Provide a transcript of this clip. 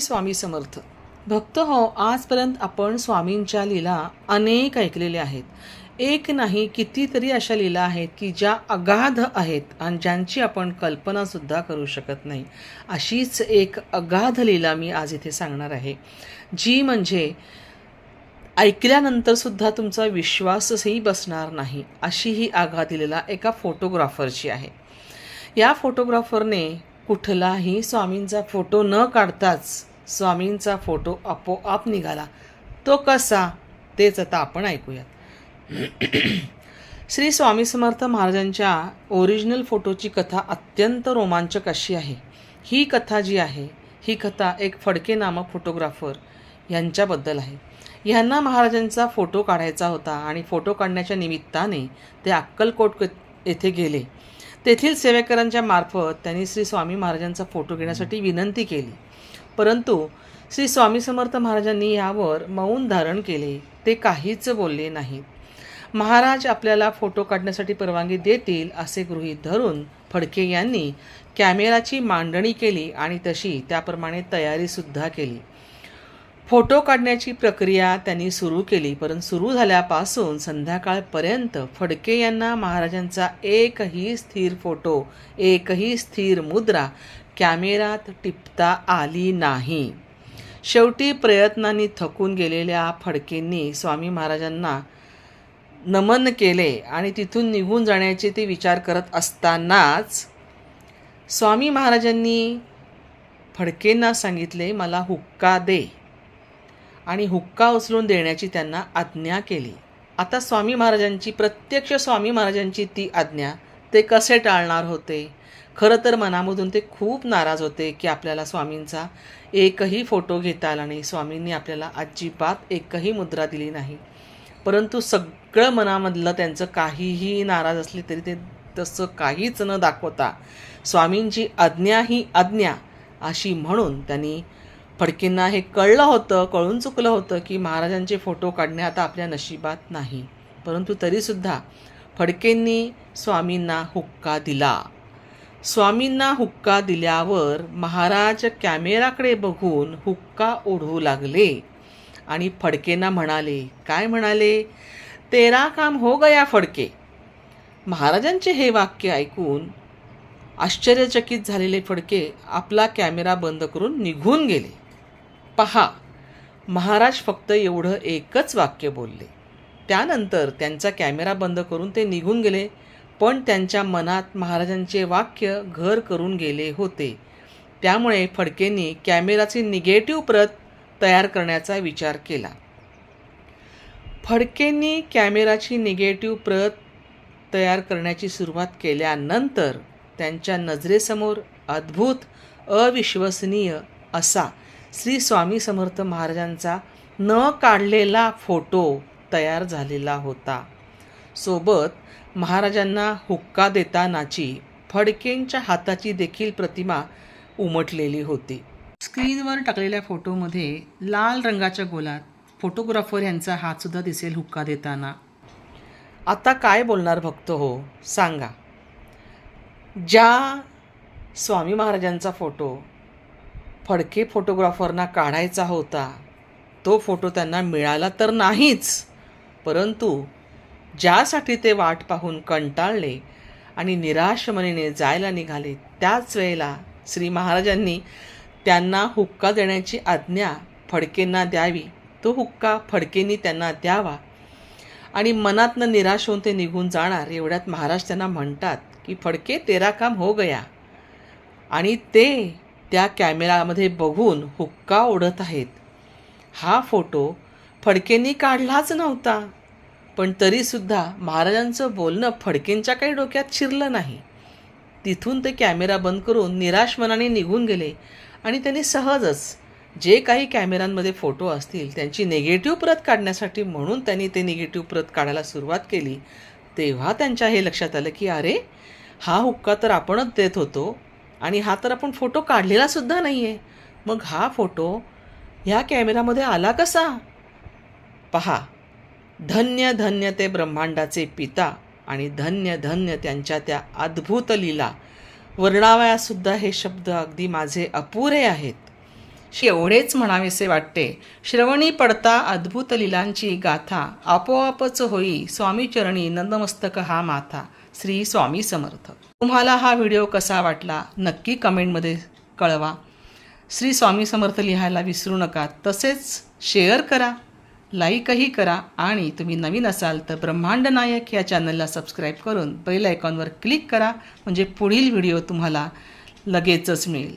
स्वामी समर्थ. भक्त हो आजपर्यंत आपण स्वामींच्या लीला अनेक ऐकलेल्या आहेत. एक नाही कितीतरी अशा लीला आहेत की ज्या अगाध आहेत आणि ज्यांची आपण कल्पनासुद्धा करू शकत नाही. अशीच एक अगाध लीला मी आज इथे सांगणार आहे. जी म्हणजे ऐकल्यानंतरसुद्धा तुमचा विश्वासही बसणार नाही. अशी ही आघात दिलेला एका फोटोग्राफरची आहे. या फोटोग्राफरने कुठलाही स्वामींचा फोटो न काढताच स्वामींचा फोटो आपोआप निघाला. तो कसा? तेच आता आपण ऐकूयात. श्री स्वामी समर्थ महाराजांच्या ओरिजिनल फोटोची कथा अत्यंत रोमांचक अशी आहे. ही कथा जी आहे ही कथा एक फडके नामक फोटोग्राफर यांच्याबद्दल आहे. ह्यांना महाराजांचा फोटो काढायचा होता आणि फोटो काढण्याच्या निमित्ताने ते अक्कलकोट क- येथे गेले. तेथील सेवेकरांच्या मार्फत त्यांनी श्री स्वामी महाराजांचा फोटो घेण्यासाठी विनंती केली. परंतु श्री स्वामी समर्थ महाराजांनी यावर मौन धारण केले. ते काहीच बोलले नाहीत महाराज आपल्याला फोटो काढण्यासाठी परवानगी देतील असे गृहीत धरून फडके यांनी कॅमेराची मांडणी केली आणि तशी त्याप्रमाणे तयारीसुद्धा केली. फोटो काढण्याची प्रक्रिया त्यांनी सुरू केली परंतु सुरू झाल्यापासून संध्याकाळपर्यंत फडके यांना महाराजांचा एकही स्थिर फोटो एकही स्थिर मुद्रा कॅमेरात टिपता आली नाही. शेवटी प्रयत्नांनी थकून गेलेल्या फडकेंनी स्वामी महाराजांना नमन केले आणि तिथून निघून जाण्याचे ते विचार करत असतानाच स्वामी महाराजांनी फडकेंना सांगितले मला हुक्का दे. आणि हुक्का उचलून देण्याची त्यांना आज्ञा केली. आता स्वामी महाराजांची प्रत्यक्ष स्वामी महाराजांची ती आज्ञा ते कसे टाळणार होते? खरं तर मनामधून ते खूप नाराज होते की आपल्याला स्वामींचा एकही फोटो घेता आला नाही. स्वामींनी आपल्याला अजिबात एकही मुद्रा दिली नाही. परंतु सगळं मनामधलं त्यांचं काहीही नाराज असले तरी ते तसं काहीच न दाखवता स्वामींची आज्ञा ही आज्ञा अशी म्हणून त्यांनी फडकेंना हे कळलं होतं कळून चुकलं होतं की महाराजांचे फोटो काढणे आता आपल्या नशिबात नाही. परंतु तरीसुद्धा फडकेंनी स्वामींना हुक्का दिला. स्वामींना हुक्का दिल्यावर महाराज कॅमेराकडे बघून हुक्का ओढू लागले. आणि फडकेंना म्हणाले काय म्हणाले? तेरा काम हो गया फडके. महाराजांचे हे वाक्य ऐकून आश्चर्यचकित झालेले फडके आपला कॅमेरा बंद करून निघून गेले. पहा. महाराज फक्त एवढं एकच वाक्य बोलले. त्यानंतर त्यांचा कॅमेरा बंद करून ते निघून गेले. पण त्यांच्या मनात महाराजांचे वाक्य घर करून गेले होते. त्यामुळे फडकेंनी कॅमेराची निगेटिव्ह प्रत तयार करण्याचा विचार केला. फडकेंनी कॅमेराची निगेटिव्ह प्रत तयार करण्याची सुरुवात केल्यानंतर त्यांच्या नजरेसमोर अद्भुत अविश्वसनीय असा श्री स्वामी समर्थ महाराजांचा न काढलेला फोटो तयार झालेला होता. सोबत महाराजांना हुक्का देतानाची फडकेंच्या हाताची देखील प्रतिमा उमटलेली होती. स्क्रीनवर टाकलेल्या फोटोमध्ये लाल रंगाच्या गोलात फोटोग्राफर यांचा हातसुद्धा दिसेल हुक्का देताना. आता काय बोलणार भक्त हो? सांगा. ज्या स्वामी महाराजांचा फोटो फडके फोटोग्राफरना काढायचा होता. तो फोटो त्यांना मिळाला तर नाहीच. परंतु ज्यासाठी ते वाट पाहून कंटाळले आणि निराश मनीने जायला निघाले त्याच वेळेला श्री महाराजांनी त्यांना हुक्का देण्याची आज्ञा फडकेंना द्यावी. तो हुक्का फडकेंनी त्यांना द्यावा आणि मनातनं निराश होऊन ते निघून जाणार एवढ्यात महाराज त्यांना म्हणतात की फडके तेरा काम हो गया. आणि ते त्या कॅमेरामध्ये बघून हुक्का ओढत आहेत. हा फोटो फडकेंनी काढलाच नव्हता. पण तरीसुद्धा महाराजांचं बोलणं फडकेंच्या काही डोक्यात शिरलं नाही. तिथून ते कॅमेरा बंद करून निराश मनाने निघून गेले आणि त्यांनी सहजच जे काही कॅमेऱ्यांमध्ये फोटो असतील त्यांची निगेटिव्ह प्रत काढण्यासाठी म्हणून त्यांनी ते निगेटिव्ह प्रत काढायला सुरुवात केली. तेव्हा त्यांच्या हे लक्षात आलं की अरे हा हुक्का तर आपणच देत होतो. आणि हा तर आपण फोटो काढलेला सुद्धा नाही आहे मग हा फोटो ह्या कॅमेरामध्ये आला कसा? पहा. धन्य धन्य ते ब्रह्मांडाचे पिता आणि धन्य धन्य त्यांच्या त्या अद्भुत लीला. वर्णावयासुद्धा हे शब्द अगदी माझे अपुरे आहेत. एवढेच म्हणावेसे वाटते. श्रवणी पडता अद्भुत लिलांची गाथा आपोआपच होई. स्वामीचरणी नंदमस्तक हा माथा. श्री स्वामी समर्थ. तुम्हाला हा व्हिडिओ कसा वाटला नक्की कमेंटमध्ये कळवा. श्री स्वामी समर्थ लिहायला विसरू नका तसेच शेअर करा लाईकही करा आणि तुम्ही नवीन असाल तर ब्रह्मांड नायक या चॅनलला सबस्क्राईब करून बेल आयकॉनवर क्लिक करा म्हणजे पुढील व्हिडिओ तुम्हाला लगेचच मिळेल.